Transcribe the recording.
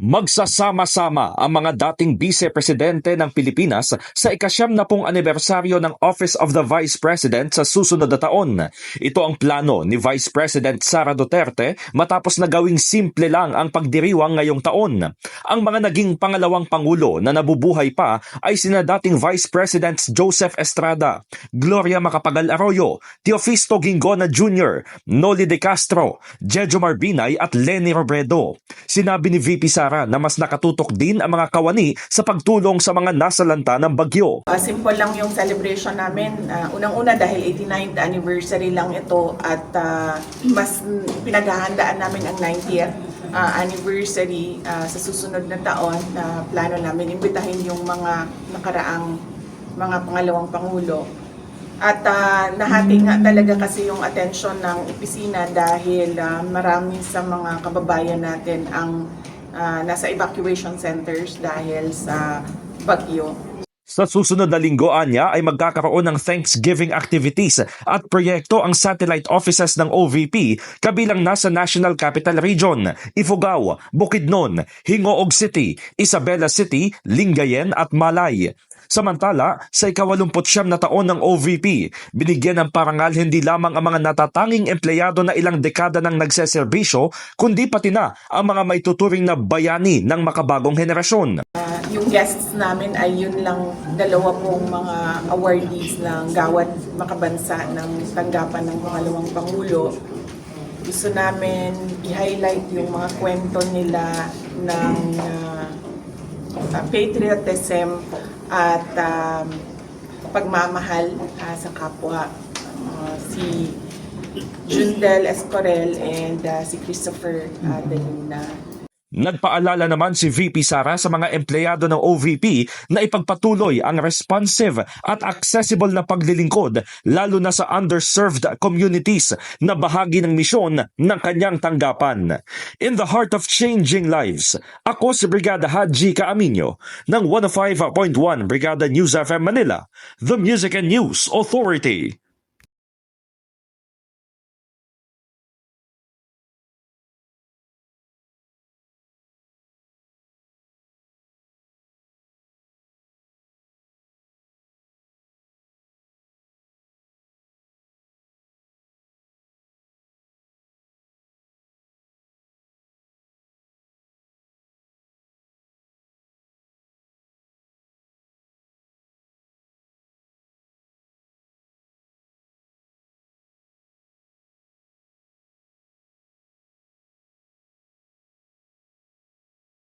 Magsasama-sama ang mga dating vice-presidente ng Pilipinas sa ikasyam na pong anibersaryo ng Office of the Vice President sa susunod na taon. Ito ang plano ni Vice President Sara Duterte matapos na gawing simple lang ang pagdiriwang ngayong taon. Ang mga naging pangalawang pangulo na nabubuhay pa ay sina dating Vice Presidents Joseph Estrada, Gloria Macapagal Arroyo, Teofisto Gingona Jr., Noli De Castro, Jejo Marbinay at Lenny Robredo. Sinabi ni VP Sara na mas nakatutok din ang mga kawani sa pagtulong sa mga nasalanta ng bagyo. Uh, simple lang yung celebration namin. Uh, Unang-una dahil 89th anniversary lang ito at uh, mas pinaghahandaan namin ang 90th uh, anniversary uh, sa susunod na taon na plano namin imbitahin yung mga nakaraang mga pangalawang pangulo. At uh, nahati nga talaga kasi yung attention ng opisina dahil uh, marami sa mga kababayan natin ang uh, nasa evacuation centers dahil sa bagyo. Sa susunod na linggo anya ay magkakaroon ng Thanksgiving activities at proyekto ang satellite offices ng OVP kabilang nasa National Capital Region, Ifugao, Bukidnon, Hingoog City, Isabela City, Lingayen at Malay. Samantala, sa ikawalumputsyam na taon ng OVP, binigyan ng parangal hindi lamang ang mga natatanging empleyado na ilang dekada ng nagseserbisyo, kundi pati na ang mga maituturing na bayani ng makabagong henerasyon. Uh, yung guests namin ay yun lang dalawa pong mga awardees ng gawad makabansa ng tanggapan ng pangalawang pangulo. Gusto namin i-highlight yung mga kwento nila ng uh, patriotism at um, pagmamahal uh, sa kapwa. Uh, si Jundel Escorel and uh, si Christopher uh, De Luna. Nagpaalala naman si VP Sara sa mga empleyado ng OVP na ipagpatuloy ang responsive at accessible na paglilingkod lalo na sa underserved communities na bahagi ng misyon ng kanyang tanggapan. In the heart of changing lives, ako si Brigada Haji Kaaminyo ng 105.1 Brigada News FM Manila, the Music and News Authority.